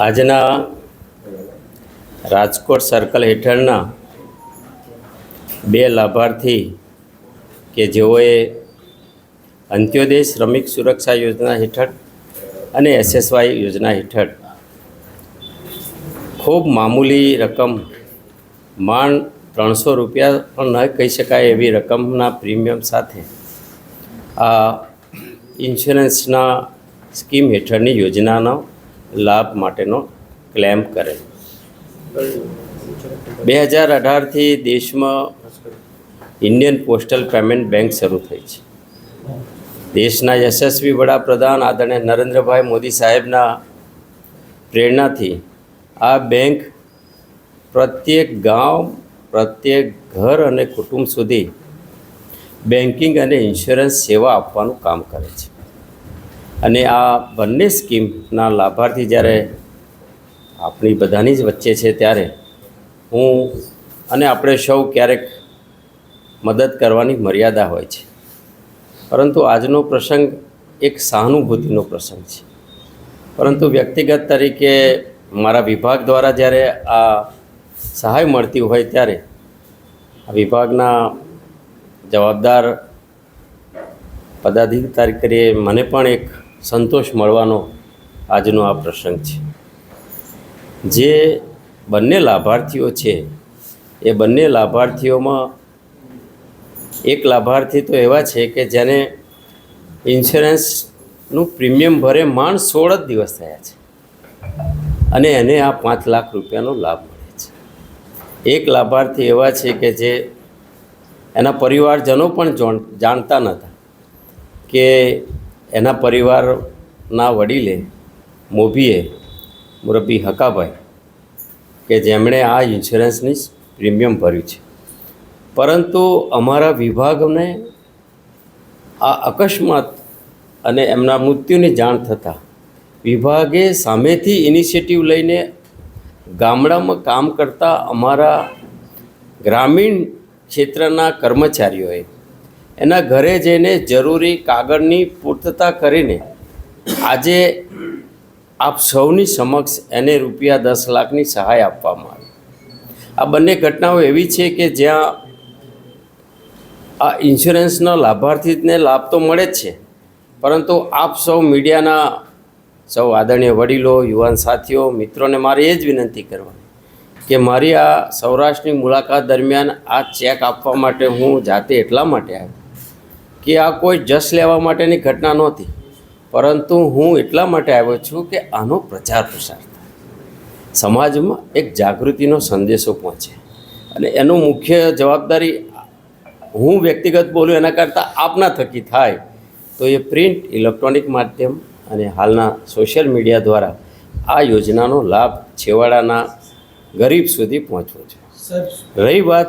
આજના રાજકોટ સર્કલ હેઠળના બે લાભાર્થી કે જેઓએ અંત્યોદય શ્રમિક સુરક્ષા યોજના હેઠળ અને એસએસવાય યોજના હેઠળ ખૂબ મામૂલી રકમ, માંડ ત્રણસો રૂપિયા પણ ન કહી શકાય એવી રકમના પ્રીમિયમ સાથે આ ઇન્સ્યોરન્સના સ્કીમ હેઠળની યોજનાનો લાભ માટેનો ક્લેમ કરે. બે હજાર અઢારથી દેશમાં ઇન્ડિયન પોસ્ટલ પેમેન્ટ બેંક શરૂ થઈ છે. દેશના યશસ્વી વડાપ્રધાન આદરણીય નરેન્દ્રભાઈ મોદી સાહેબના પ્રેરણાથી આ બેંક પ્રત્યેક ગામ, પ્રત્યેક ઘર અને કુટુંબ સુધી બેન્કિંગ અને ઇન્સ્યોરન્સ સેવા આપવાનું કામ કરે છે. અને આ બંને સ્કીમના લાભાર્થી જ્યારે આપણી બધાની જ વચ્ચે છે ત્યારે હું અને આપણે સૌ ક્યારેક મદદ કરવાની મર્યાદા હોય છે. પરંતુ આજનો પ્રસંગ એક સહાનુભૂતિનો પ્રસંગ છે. પરંતુ વ્યક્તિગત તરીકે મારા વિભાગ દ્વારા જ્યારે આ સહાય મળતી હોય ત્યારે વિભાગના જવાબદાર પદાધિકારી કરીએ મને પણ એક સંતોષ મળવાનો આજનો આ પ્રસંગ છે. જે બંને લાભાર્થીઓ છે, એ બંને લાભાર્થીઓમાં એક લાભાર્થી તો એવા છે કે જેને ઇન્સ્યોરન્સનું પ્રીમિયમ ભરે માંડ સોળ જ દિવસ થયા છે. અને એને આ પાંચ લાખ રૂપિયાનો લાભ મળે છે. એક લાભાર્થી એવા છે કે જે એના પરિવારજનો પણ જાણતા નહોતા કે એના પરિવારના વડીલે મોભીએ મુરબ્બી હકાભાઈ કે જેમણે આ ઇન્સ્યોરન્સની પ્રીમિયમ ભર્યું છે. પરંતુ અમારા વિભાગને આ અકસ્માત અને એમના મૃત્યુની જાણ થતાં વિભાગે સામેથી ઇનિશિયેટિવ લઈને ગામડામાં કામ કરતા અમારા ગ્રામીણ ક્ષેત્રના કર્મચારીઓએ એના ઘરે જઈને જરૂરી કાગળની પૂર્તતા કરીને આજે આપ સૌની સમક્ષ એને રૂપિયા દસ લાખની સહાય આપવામાં આવી. આ બંને ઘટનાઓ એવી છે કે જ્યાં આ ઇન્સ્યોરન્સના લાભાર્થીને લાભ તો મળે જ છે, પરંતુ આપ સૌ મીડિયાના સૌ આદરણીય વડીલો, યુવાન સાથીઓ, મિત્રોને મારે એ જ વિનંતી કરવાની કે મારી આ સૌરાષ્ટ્રની મુલાકાત દરમિયાન આ ચેક આપવા માટે હું જાતે એટલા માટે આવ્યો. કે આ કોઈ જસ લેવા માટેની ઘટના નહોતી. પરંતુ હું એટલા માટે આવ્યો છું કે આનો પ્રચાર પ્રસાર થાય. સમાજમાં એક જાગૃતિનો સંદેશો પહોંચે. અને એનું મુખ્ય જવાબદારી હું વ્યક્તિગત બોલું એના કરતાં આપના થકી થાય. તો એ પ્રિન્ટ ઇલેક્ટ્રોનિક માધ્યમ અને હાલના સોશિયલ મીડિયા દ્વારા આ યોજનાનો લાભ છેવાડાના ગરીબ સુધી પહોંચવો છે. રહી વાત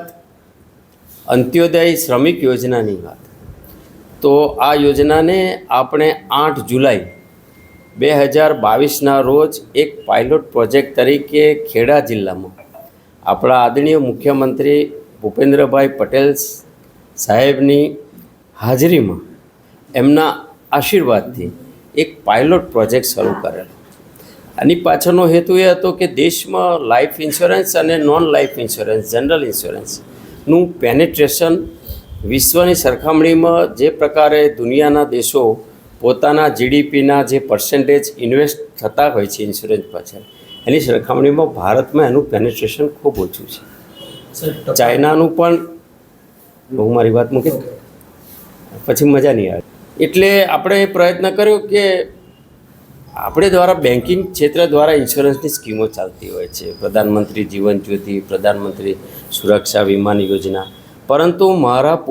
અંત્યોદય શ્રમિક યોજનાની વાત. તો આ યોજનાને આપણે આઠ જુલાઈ બે હજાર બાવીસના રોજ એક પાયલોટ પ્રોજેક્ટ તરીકે ખેડા જિલ્લામાં આપણા આદરણીય મુખ્યમંત્રી ભૂપેન્દ્રભાઈ પટેલ સાહેબની હાજરીમાં એમના આશીર્વાદથી એક પાયલોટ પ્રોજેક્ટ શરૂ કરેલો. આની પાછળનો હેતુ એ હતો કે દેશમાં લાઈફ ઇન્સ્યોરન્સ અને નોન લાઈફ ઇન્સ્યોરન્સ, જનરલ ઇન્સ્યોરન્સનું પેનેટ્રેશન વિશ્વની સરખામણીમાં જે પ્રકારે દુનિયાના દેશો પોતાના જીડીપીના જે પર્સન્ટેજ ઇન્વેસ્ટ થતા હોય છે ઇન્સ્યોરન્સ પાછળ એની સરખામણીમાં ભારતમાં એનું પેનેટ્રેશન ખૂબ ઓછું છે. ચાઇનાનું પણ હું મારી વાત મૂકી પછી મજા નહીં આવે. એટલે આપણે એ પ્રયત્ન કર્યો કે આપણે દ્વારા બેન્કિંગ ક્ષેત્ર દ્વારા ઇન્સ્યોરન્સની સ્કીમો ચાલતી હોય છે. પ્રધાનમંત્રી જીવન જ્યોતિ પ્રધાનમંત્રી સુરક્ષા વીમાની યોજના. પરંતુ મારા